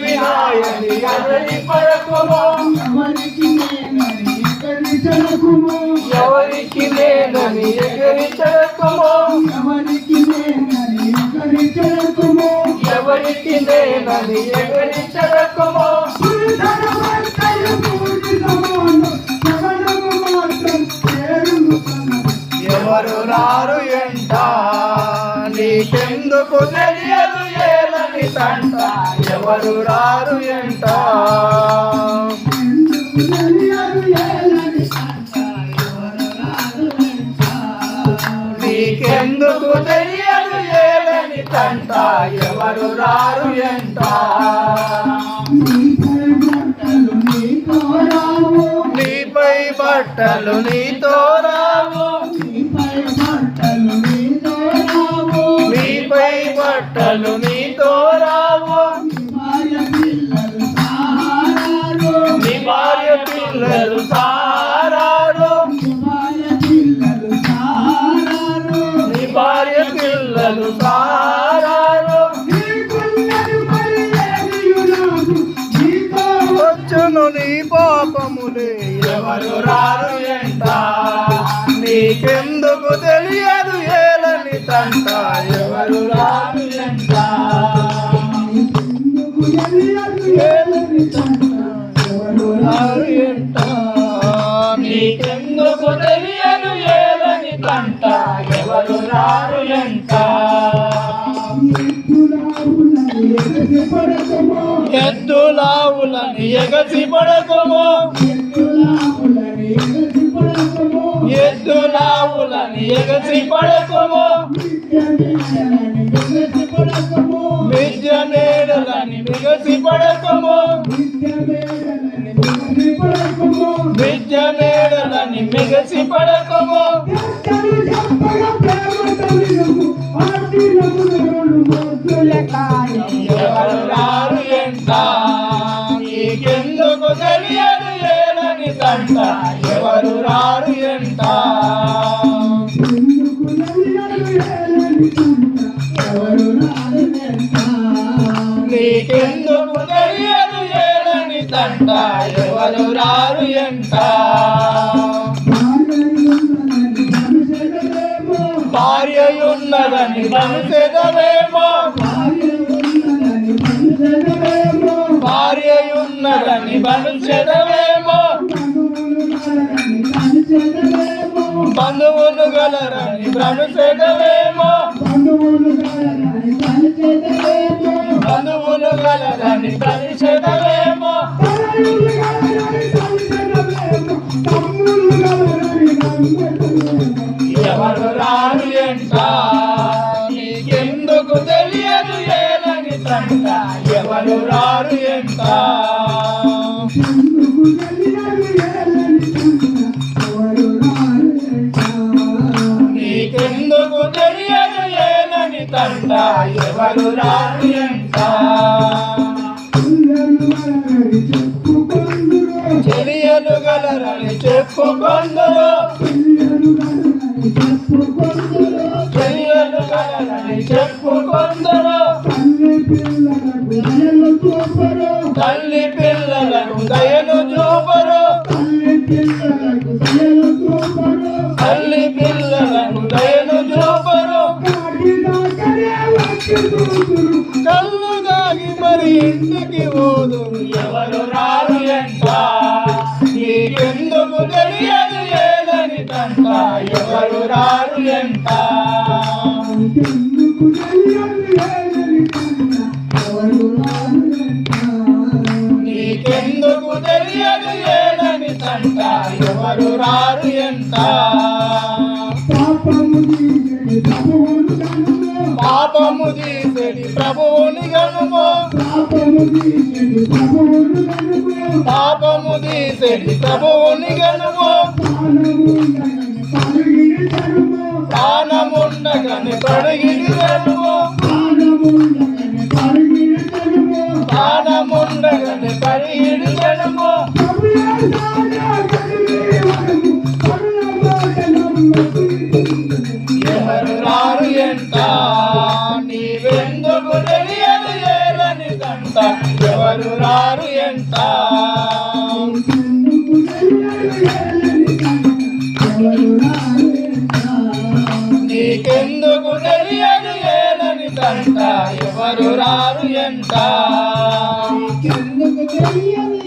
వినాయని ఎవరికి నేనని ఎవరికి నేనని ఎగరి ఎవరికి ఎవరికి ఎగరి ఎవరు రారు ఎంట నీకెందుకు తెలియదు? తంట ఎవరు రారు ఎంట నీకెందుకు తెలియదు ఏలని తంట ఎవరు రారు ఎంట. నీపై బట్టలు నీతో రావు. నీపై బట్టలు నీతో రావు. నీపై బట్టలు నీతో పిల్లలు సారారు పిల్లలు సారారు నీ భార్య పిల్లలు సారారు వచ్చును నీ పాపములే. ఎవరు రారు ఎంత? నీకెందుకు తెలియదు ఏలని తంట? ఎవరు రారు ఎవరు రారు పడకమో ఎద్దులావులని ఎగసి పడకము ఎద్దులావులని ఎగసి పడకము మిజ్జ నేడలని మిగసి పడకము మిజ్జ నేడలని మిగసి పడకము ఏలని ఎవరు రారు ఎంట నీకెందుకు తెలియదు ఏలని తంట ఎవరు రారు ఎంట భార్య ఉన్నదని భార్యయున్నదని భార్య ఉన్నదని మనుషులమేమో బంధువులు గలరని మనుషెదవేమో బంధువులు గలరని మనుషులమేమో బంధువులు గలరని మనుషెదవేమో తనయులు ఎవరు రారు ఎంట నీకెందుకు తెలియదు ఏలని తంట ఎవరు రారు ఎంట మరి ఇంటికి పోదు? ఎవరు రారు ఎంట నీకెందుకు తెలియదు ఏదని తంట? ఎవరు రారు ఎంట నీకెందుకు తెలియదు ఏదని తంట? ఎవరు రారు ఎంట పాపము తీసెడి ప్రభువుని గనుము పాపము తీసెడి ప్రభువుని గనుము ప్రాణముండగని పడిగిడి గనుము ఎవరు రారు ఎంట ఎవరు రారు నీకెందుకు తెలియదు ఏలని తంట ఎవరు రారు ఎంత? నీకెందుకు తెలియదు